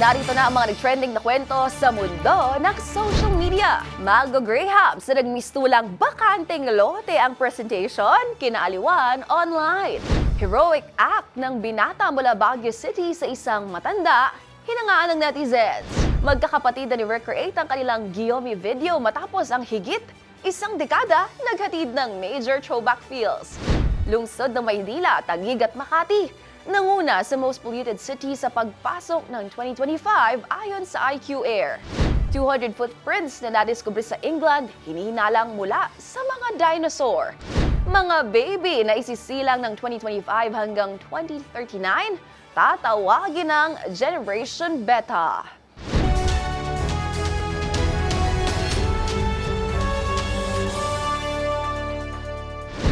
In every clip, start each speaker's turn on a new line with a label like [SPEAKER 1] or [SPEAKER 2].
[SPEAKER 1] Narito na ang mga nag-trending na kwento sa mundo ng social media. Mago Graham sa nagmistulang bakanteng lote ang presentation, kinaaliwan online. Heroic act ng binata mula Baguio City sa isang matanda, hinangaan ng netizens. Magkakapatid na ni recreate ang kanilang Giyomi video matapos ang higit isang dekada naghatid ng major throwback feels. Lungsod ng Maynila, Taguig at Makati, nanguna sa most polluted city sa pagpasok ng 2025 ayon sa IQ Air. 200 footprints na nadiskubre sa England, hinihinalang mula sa mga dinosaur. Mga baby na isisilang ng 2025 hanggang 2039, tatawagin ng Generation Beta.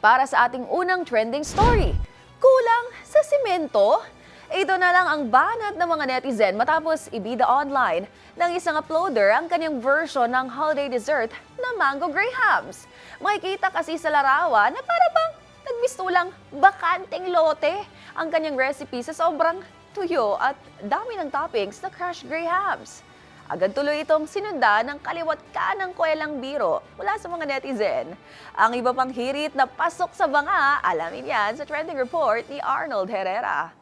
[SPEAKER 1] Para sa ating unang trending story. Kulang sa simento? Ito na lang ang banat ng mga netizen matapos ibida online ng isang uploader ang kanyang version ng holiday dessert na Mango Grahams. Makikita kasi sa larawan na para bang nagmistulang bakanteng lote ang kanyang recipe sa sobrang tuyo at dami ng toppings na crushed Grahams. Agad tuloy itong sinundan ng kaliwat ka ng kwelang biro mula sa mga netizen. Ang iba pang hirit na pasok sa banga, alamin yan sa trending report ni Arnold Herrera.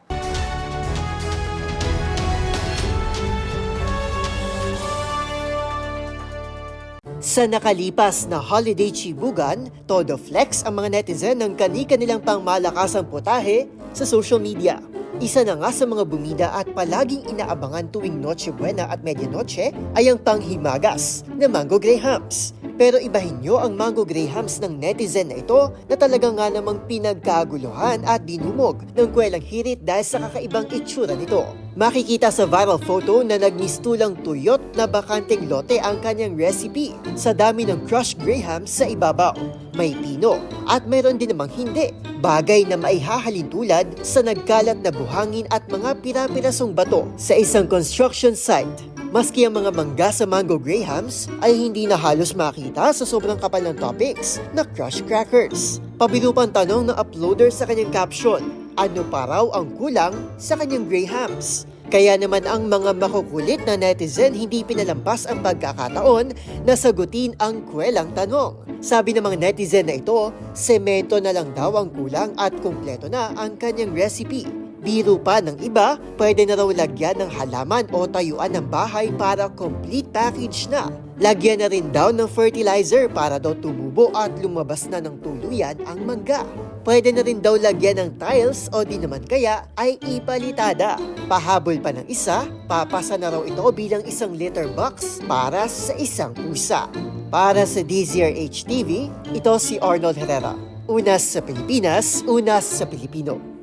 [SPEAKER 2] Sa nakalipas na holiday chibugan, todo flex ang mga netizen ng kani-kanilang pangmalakasang putahe sa social media. Isa na nga sa mga bumida at palaging inaabangan tuwing Noche Buena at Medianoche ay ang panghimagas na Mango Grahams. Pero ibahin nyo ang Mango Grahams ng netizen na ito na talaga nga namang pinagkaguluhan at dinumog ng kwelang hirit dahil sa kakaibang itsura nito. Makikita sa viral photo na nagmistulang tuyot na bakanteng lote ang kanyang recipe sa dami ng crushed grahams sa ibabaw. May pino at mayroon din namang hindi. Bagay na maihahalin tulad sa nagkalat na buhangin at mga pira-pirasong bato sa isang construction site. Maski ang mga mangga sa mango grahams ay hindi na halos makita sa sobrang kapal ng toppings na crushed crackers. Pabiro pang tanong ng uploader sa kanyang caption, ano pa raw ang kulang sa kanyang grahams? Kaya naman ang mga makukulit na netizen hindi pinalampas ang pagkakataon na sagutin ang kwelang tanong. Sabi ng mga netizen na ito, semento na lang daw ang kulang at kumpleto na ang kanyang recipe. Biro pa ng iba, pwede na raw lagyan ng halaman o tayuan ng bahay para complete package na. Lagyan na rin daw ng fertilizer para daw tumubo at lumabas na ng tuluyan ang mangga. Pwede na rin daw lagyan ng tiles o di naman kaya ay ipalitada. Pahabol pa ng isa, papasa na raw ito bilang isang litter box para sa isang pusa. Para sa DZRH TV, ito si Arnold Herrera. Unas sa Pilipinas, unas sa Pilipino.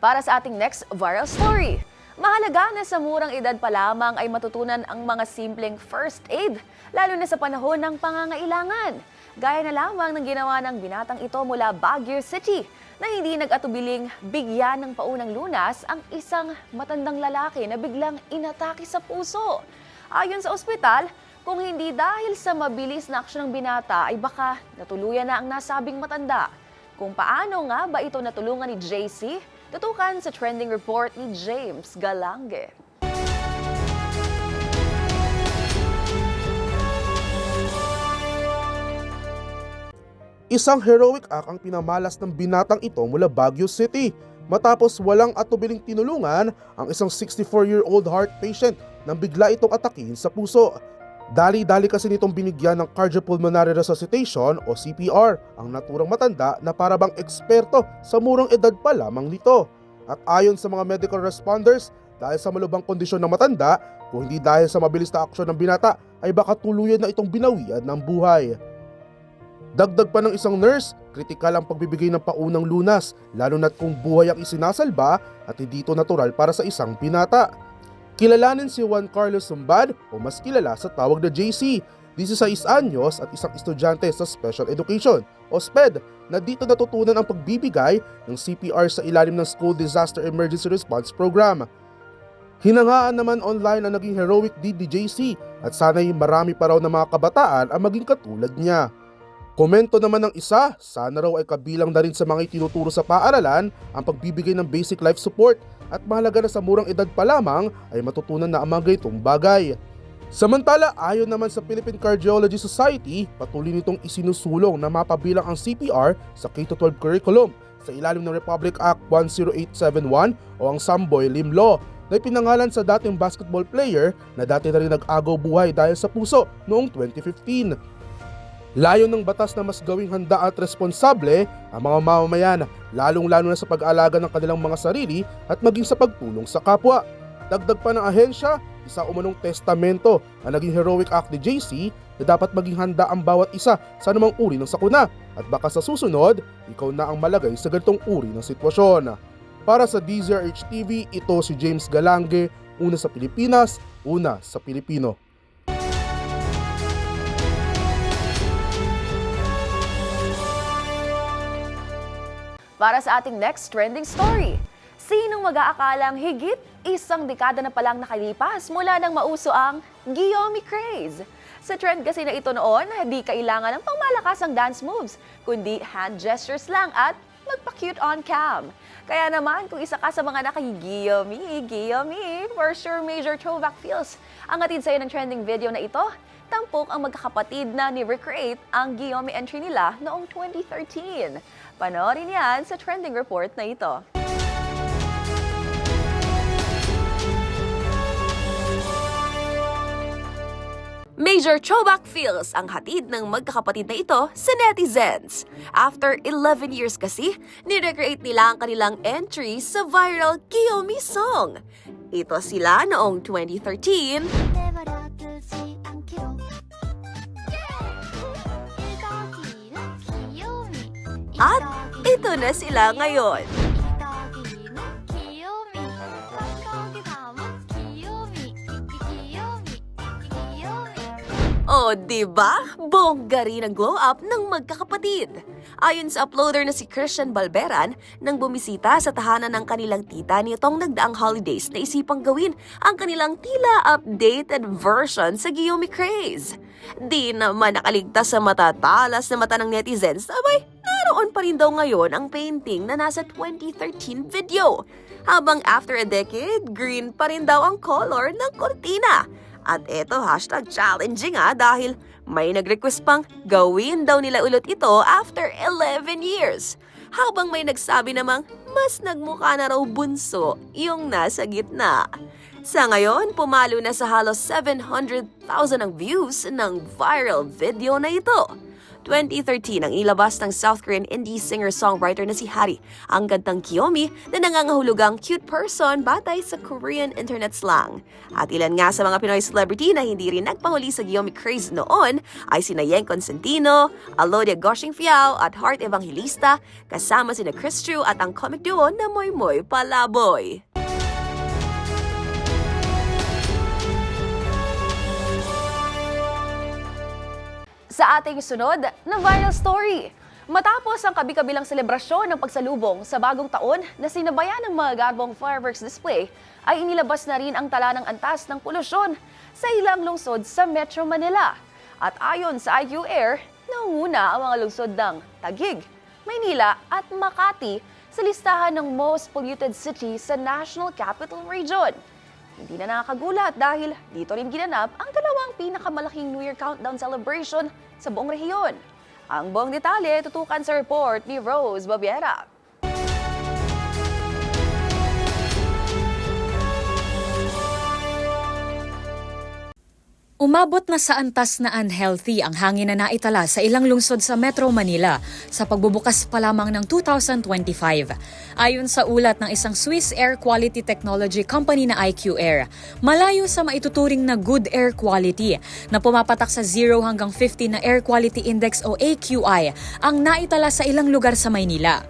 [SPEAKER 1] Para sa ating next viral story. Mahalaga na sa murang edad pa lamang ay matutunan ang mga simpleng first aid, lalo na sa panahon ng pangangailangan. Gaya na lamang ng ginawa ng binatang ito mula Baguio City na hindi nag-atubiling bigyan ng paunang lunas ang isang matandang lalaki na biglang inatake sa puso. Ayon sa ospital, kung hindi dahil sa mabilis na aksyon ng binata ay baka natuluyan na ang nasabing matanda. Kung paano nga ba ito natulungan ni JC, tutukan sa trending report ni James Galange.
[SPEAKER 3] Isang heroic act ang pinamalas ng binatang ito mula Baguio City matapos walang atubiling tinulungan ang isang 64-year-old heart patient nang bigla itong atakin sa puso. Dali-dali kasi nitong binigyan ng cardiopulmonary resuscitation o CPR ang naturang matanda na parabang eksperto sa murang edad pa lamang nito. At ayon sa mga medical responders, dahil sa malubang kondisyon ng matanda, kung hindi dahil sa mabilis na aksyon ng binata, ay baka tuluyan na itong binawian ng buhay. Dagdag pa ng isang nurse, kritikal ang pagbibigay ng paunang lunas, lalo na't kung buhay ang isinasalba at hindi ito natural para sa isang binata. Kilalanin si Juan Carlos Sumbad o mas kilala sa tawag na JC, 16 anyos at isang estudyante sa Special Education o SPED na dito natutunan ang pagbibigay ng CPR sa ilalim ng School Disaster Emergency Response Program. Hinangaan naman online ang naging heroic deed ni JC at sana'y marami pa raw na mga kabataan ang maging katulad niya. Komento naman ng isa, sana raw ay kabilang na rin sa mga itinuturo sa paaralan ang pagbibigay ng basic life support at mahalaga na sa murang edad pa lamang ay matutunan na ang mga ganitong bagay. Samantala, ayon naman sa Philippine Cardiology Society, patuloy nitong isinusulong na mapabilang ang CPR sa K-12 curriculum sa ilalim ng Republic Act 10871 o ang Samboy Lim Law na ipinangalan sa dating basketball player na dati na rin nag-agaw buhay dahil sa puso noong 2015. Layo ng batas na mas gawing handa at responsable ang mga mamamayan, lalong-lalo na sa pag-aalaga ng kanilang mga sarili at maging sa pagtulong sa kapwa. Dagdag pa ng ahensya, isa umanong testamento ang naging heroic act ni JC na dapat maging handa ang bawat isa sa anumang uri ng sakuna at baka sa susunod, ikaw na ang malagay sa ganitong uri ng sitwasyon. Para sa DZRH TV, ito si James Galange, una sa Pilipinas, una sa Pilipino.
[SPEAKER 1] Para sa ating next trending story, sinong mag-aakalang higit isang dekada na palang nakalipas mula nang mauso ang Guillaume craze? Sa trend kasi na ito noon, di kailangan ng pangmalakasang dance moves, kundi hand gestures lang at magpa-cute on cam. Kaya naman, kung isa ka sa mga naki-Guillaume, Guillaume, for sure major throwback feels. Ang atid sa'yo ng trending video na ito, tampok ang magkakapatid na ni-recreate ang Guillaume entry nila noong 2013. Panoorin yan sa trending report na ito. Major throwback feels ang hatid ng magkakapatid na ito sa netizens. After 11 years kasi, nirecreate nila ang kanilang entry sa viral Kiyomi song. Ito sila noong 2013 At ito na sila ngayon. O, oh, diba? Bongga rin ang glow up ng magkakapatid. Ayon sa uploader na si Christian Balberan, nang bumisita sa tahanan ng kanilang tita nitong nagdaang holidays, naisipang gawin ang kanilang tila updated version sa Giyomi Craze. Di naman nakaligtas sa matatalas na mata ng netizens, abay, naroon pa rin daw ngayon ang painting na nasa 2013 video. Habang after a decade, green pa rin daw ang color ng kortina. At eto, hashtag challenging ah dahil may nag-request pang gawin daw nila ulit ito after 11 years. Habang may nagsabi namang mas nagmukha na raw bunso yung nasa gitna. Sa ngayon, pumalo na sa halos 700,000 ang views ng viral video na ito. 2013 ang ilabas ng South Korean indie singer-songwriter na si Harry, ang gantang Kiyomi na nangangahulugang cute person batay sa Korean internet slang. At ilan nga sa mga Pinoy celebrity na hindi rin nagpahuli sa Kiyomi craze noon ay sina Yeng Consentino, Alodia Goshing Fiao at Heart Evangelista, kasama sina Chris True at ang comic duo na Moy Moy Palaboy. Sa ating sunod na viral story. Matapos ang kabi-kabilang selebrasyon ng pagsalubong sa bagong taon na sinabayan ng mga garbong fireworks display, ay inilabas na rin ang tala ng antas ng polusyon sa ilang lungsod sa Metro Manila. At ayon sa IQ Air, nanguna ang mga lungsod ng Taguig, Maynila at Makati sa listahan ng most polluted city sa National Capital Region. Hindi na nakakagulat dahil dito rin ginanap ang dalawang pinakamalaking New Year countdown celebration sa buong rehiyon. Ang buong detalye tutukan sa report ni Rose Babiera.
[SPEAKER 4] Umabot na sa antas na unhealthy ang hangin na naitala sa ilang lungsod sa Metro Manila sa pagbubukas pa lamang ng 2025. Ayon sa ulat ng isang Swiss air quality technology company na IQ Air, malayo sa maituturing na good air quality na pumapatak sa 0 hanggang 50 na air quality index o AQI ang naitala sa ilang lugar sa Maynila.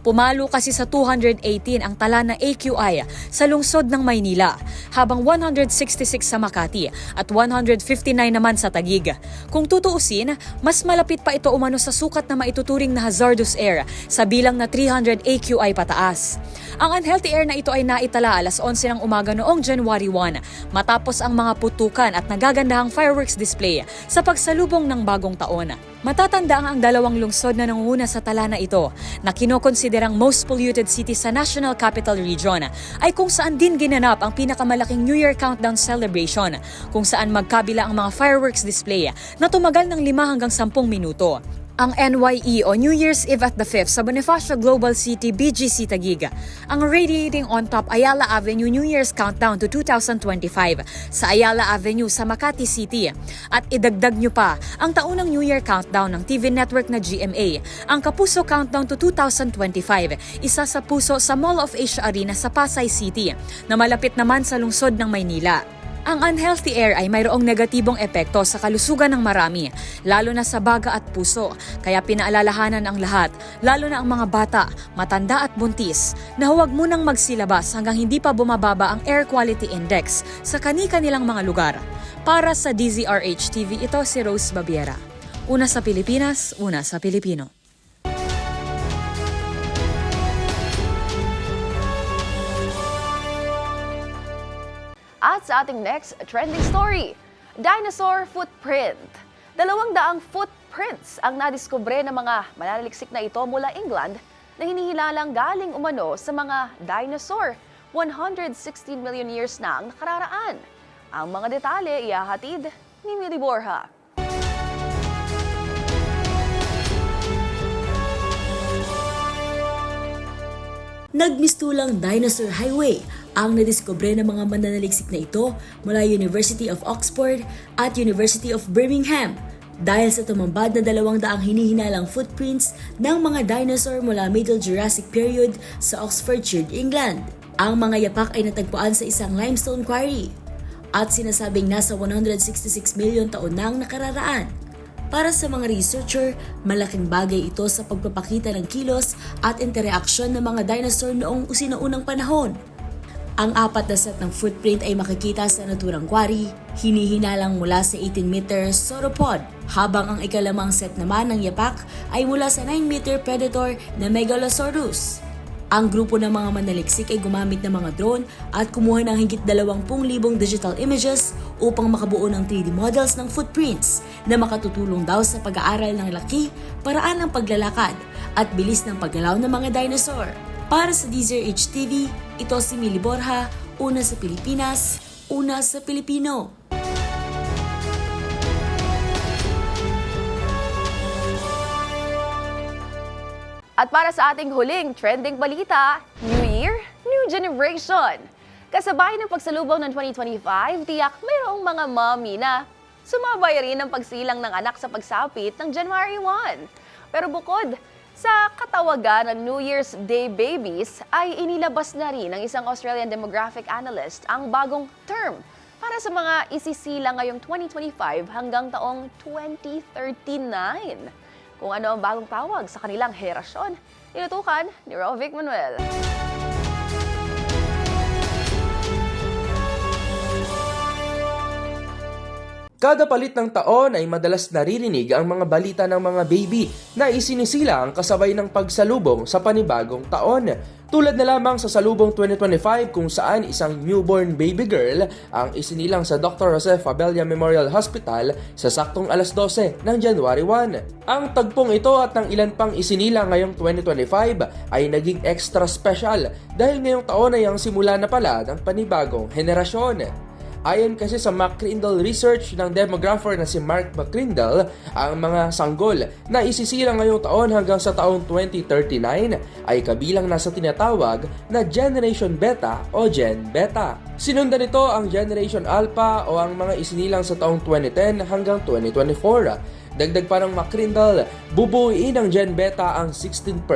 [SPEAKER 4] Pumalo kasi sa 218 ang tala na AQI sa lungsod ng Maynila, habang 166 sa Makati at 159 naman sa Tagig. Kung tutuusin, mas malapit pa ito umano sa sukat na maituturing na hazardous air sa bilang na 300 AQI pataas. Ang unhealthy air na ito ay naitala alas 11 ng umaga noong January 1 matapos ang mga putukan at nagagandahang fireworks display sa pagsalubong ng bagong taon. Matatanda ang dalawang lungsod na nangunguna sa tala na ito na kinokonsiderang most polluted city sa National Capital Region ay kung saan din ginanap ang pinakamalaking New Year Countdown celebration kung saan magkabila ang mga fireworks display na tumagal ng 5 hanggang 10 minuto. Ang NYE o New Year's Eve at the Fifth sa Bonifacio Global City BGC Taguig. Ang Radiating on Top Ayala Avenue New Year's Countdown to 2025 sa Ayala Avenue sa Makati City. At idagdag nyo pa ang taunang New Year Countdown ng TV network na GMA, ang Kapuso Countdown to 2025, isa sa puso sa Mall of Asia Arena sa Pasay City, na malapit naman sa lungsod ng Maynila. Ang unhealthy air ay mayroong negatibong epekto sa kalusugan ng marami, lalo na sa baga at puso. Kaya pinaalalahanan ang lahat, lalo na ang mga bata, matanda at buntis, na huwag munang magsilabas hanggang hindi pa bumababa ang air quality index sa kani-kanilang mga lugar. Para sa DZRH TV, ito si Rose Babiera. Una sa Pilipinas, una sa Pilipino.
[SPEAKER 1] At sa ating next trending story, dinosaur footprint. Dalawang daang footprints ang nadiskubre ng mga mananaliksik na ito mula England na hinihilalang galing umano sa mga dinosaur 116 million years na ang nakararaan. Ang mga detalye ihahatid ni Mili Borja.
[SPEAKER 5] Nagmistulang Dinosaur Highway ang nadiskubre ng mga mananaliksik na ito mula University of Oxford at University of Birmingham dahil sa tumambad na dalawang daang hinihinalang footprints ng mga dinosaur mula Middle Jurassic period sa Oxfordshire, England. Ang mga yapak ay natagpuan sa isang limestone quarry at sinasabing nasa 166 milyon taon na ang nakararaan. Para sa mga researcher, malaking bagay ito sa pagpapakita ng kilos at interaksyon ng mga dinosaur noong usinaunang panahon. Ang apat na set ng footprint ay makikita sa naturang quarry, hinihinalang mula sa 18-meter sauropod, habang ang ikalamang set naman ng yapak ay mula sa 9-meter predator na Megalosaurus. Ang grupo ng mga manaliksik ay gumamit ng mga drone at kumuha ng higit 20,000 digital images upang makabuo ng 3D models ng footprints na makatutulong daw sa pag-aaral ng laki, paraan ng paglalakad at bilis ng paggalaw ng mga dinosaur. Para sa DZRH TV, ito si Mili Borja, una sa Pilipinas, una sa Pilipino.
[SPEAKER 1] At para sa ating huling trending balita, New Year, New Generation. Kasabay ng pagsalubong ng 2025, tiyak mayroong mga mommy na sumabay rin ng pagsilang ng anak sa pagsapit ng January 1. Pero bukod sa katawagan ng New Year's Day babies, ay inilabas na rin ng isang Australian demographic analyst ang bagong term para sa mga isisila ngayong 2025 hanggang taong 2039 kung ano ang bagong tawag sa kanilang henerasyon. Tinutukan ni Rovic Manuel.
[SPEAKER 6] Kada palit ng taon ay madalas naririnig ang mga balita ng mga baby na isinisila ang kasabay ng pagsalubong sa panibagong taon. Tulad na lamang sa salubong 2025 kung saan isang newborn baby girl ang isinilang sa Dr. Jose Fabella Memorial Hospital sa saktong alas 12 ng January 1. Ang tagpong ito at ng ilan pang isinilang ngayong 2025 ay naging extra special dahil ngayong taon ay ang simula na pala ng panibagong henerasyon. Ayon kasi sa McCrindle Research ng demographer na si Mark McCrindle, ang mga sanggol na isisilang ngayong taon hanggang sa taong 2039 ay kabilang na sa tinatawag na Generation Beta o Gen Beta. Sinundan nito ang Generation Alpha o ang mga isinilang sa taong 2010 hanggang 2024. Dagdag pa ng McCrindle, bubuuin ng Gen Beta ang 16%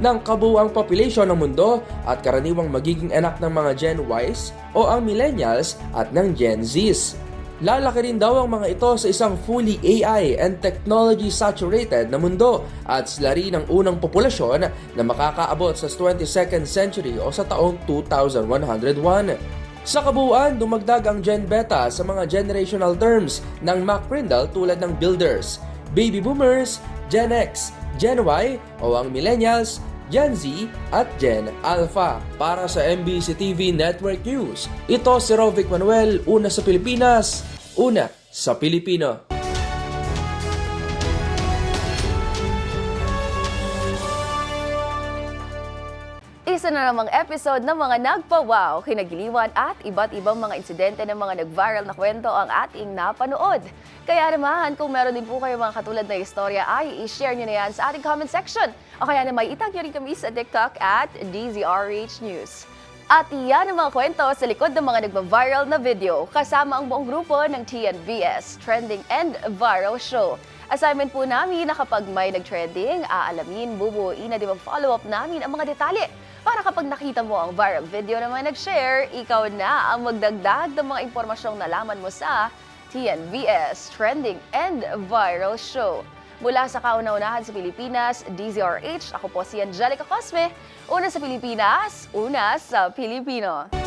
[SPEAKER 6] ng kabuuang population ng mundo at karaniwang magiging anak ng mga Gen Ys o ang Millennials at ng Gen Zs. Lalaki rin daw ang mga ito sa isang fully AI and technology saturated na mundo at sila rin ang unang populasyon na makakaabot sa 22nd century o sa taong 2101. Sa kabuuan, dumagdag ang Gen Beta sa mga generational terms ng McCrindle tulad ng Builders, Baby Boomers, Gen X, Gen Y o ang Millennials, Gen Z at Gen Alpha. Para sa MBC TV Network News, ito si Rovic Manuel, una sa Pilipinas, una sa Pilipino.
[SPEAKER 1] Isa na namang episode ng mga nagpa-wow, kinagiliwan at iba't ibang mga insidente ng mga nag-viral na kwento ang ating napanood. Kaya naman, kung meron din po kayo mga katulad na istorya, ay i-share nyo na yan sa ating comment section. O kaya naman, itag nyo rin kami sa TikTok at DZRH News. At iyan ang mga kwento sa likod ng mga nagba-viral na video kasama ang buong grupo ng TNVS, Trending and Viral Show. Assignment po namin na kapag may nag-trending, aalamin, bubuuin na di ba follow-up namin ang mga detalye para kapag nakita mo ang viral video na may nag-share, ikaw na ang magdagdag ng mga impormasyong nalaman mo sa TNVS, Trending and Viral Show. Mula sa kauna-unahan sa Pilipinas, DZRH, ako po si Angelica Cosme. Una sa Pilipinas, una sa Pilipino.